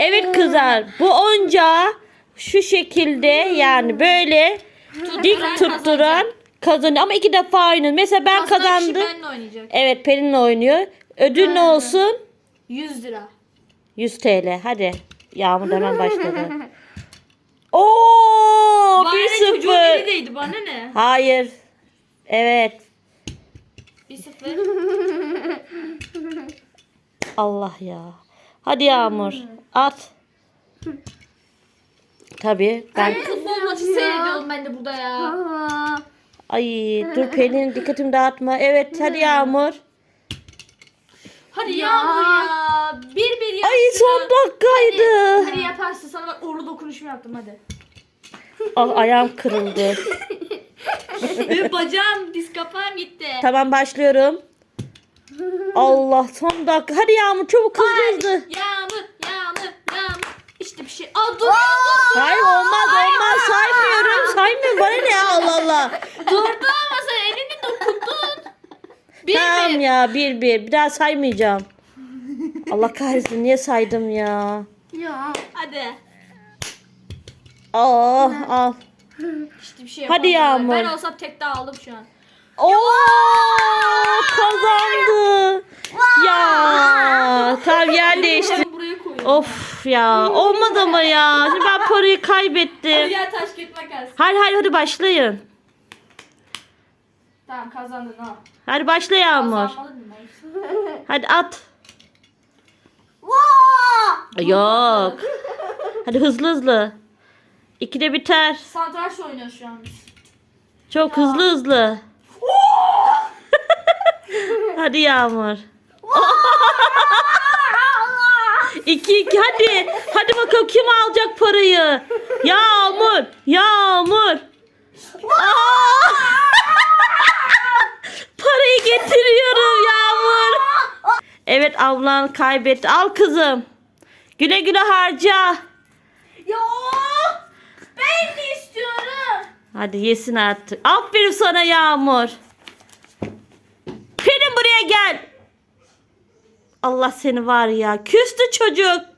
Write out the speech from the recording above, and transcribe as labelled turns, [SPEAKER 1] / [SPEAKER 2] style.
[SPEAKER 1] Evet kızlar bu oyuncağı şu şekilde yani böyle dik tutturan kazanıyor. Ama iki defa oynayın. Mesela ben
[SPEAKER 2] Kazanan kişi
[SPEAKER 1] kazandım.
[SPEAKER 2] benimle oynayacak.
[SPEAKER 1] Evet Pelin oynuyor. Ödül ne olsun?
[SPEAKER 2] 100 lira.
[SPEAKER 1] 100 TL. Hadi. Yağmur da hemen başladı. Oo,
[SPEAKER 2] Bana ne çocuğun
[SPEAKER 1] 1-0.
[SPEAKER 2] eli değdi bana ne?
[SPEAKER 1] Hayır. Evet.
[SPEAKER 2] 1-0.
[SPEAKER 1] Allah ya. Hadi Yağmur. At. Tabii. Ben
[SPEAKER 2] Futbol maçı seyrediyorum ben de burada ya.
[SPEAKER 1] ay dur Pelin dikkatimi dağıtma. Evet hadi Yağmur.
[SPEAKER 2] Hadi Yağmur ya. Bir bir
[SPEAKER 1] Ay son dakikaydı.
[SPEAKER 2] Hadi yaparsın sana bak uğurlu dokunuşumu yaptım hadi.
[SPEAKER 1] Ah ayağım kırıldı.
[SPEAKER 2] Bacağım diz kapağım gitti.
[SPEAKER 1] Tamam başlıyorum. Allah son dakika. Hadi Yağmur çabuk hızlı hızlı.
[SPEAKER 2] Yağmur, yağmur, yağmur. İşte bir şey. Aa dur.
[SPEAKER 1] Hayır olmaz olmaz saymıyorum. Saymıyorum bana ne ya Allah Allah.
[SPEAKER 2] Durdu ama sen elini dokundun. Bir
[SPEAKER 1] Tamam
[SPEAKER 2] bir.
[SPEAKER 1] ya bir bir. Bir daha saymayacağım. Allah kahretsin niye saydım ya.
[SPEAKER 3] Ya.
[SPEAKER 2] Hadi.
[SPEAKER 1] Aa al.
[SPEAKER 2] İşte bir şey
[SPEAKER 1] Hadi
[SPEAKER 2] yapamadım.
[SPEAKER 1] Yağmur.
[SPEAKER 2] Ben olsam tek daha aldım şu an.
[SPEAKER 1] Oo kazandı. Ya tam yer değişti.
[SPEAKER 2] Ben buraya koyuyorum.
[SPEAKER 1] Of ya olmadı ama ya. Şimdi ben parayı
[SPEAKER 2] Hadi
[SPEAKER 1] kaybettim.
[SPEAKER 2] gel taş kağıt makas.
[SPEAKER 1] Hayır hayır hadi başlayın.
[SPEAKER 2] Tamam kazandın ha.
[SPEAKER 1] Hadi başla Yağmur.
[SPEAKER 2] Mı?
[SPEAKER 1] Hadi at.
[SPEAKER 3] Vaa!
[SPEAKER 1] Yok. Hadi hızlı hızlı. İkide biter.
[SPEAKER 2] Satranç oynuyoruz şu an biz.
[SPEAKER 1] Çok hızlı hızlı. hadi Yağmur. İki iki hadi. Hadi bakalım kim alacak parayı? Yağmur. Yağmur. Aa! parayı getiriyorum Yağmur. Evet ablan kaybetti. Al kızım. Güle güle harca.
[SPEAKER 2] Ya ben de istiyorum.
[SPEAKER 1] Hadi yesin artık. Aferin sana Yağmur. Pelin buraya gel. Allah seni var ya. Küstü çocuk.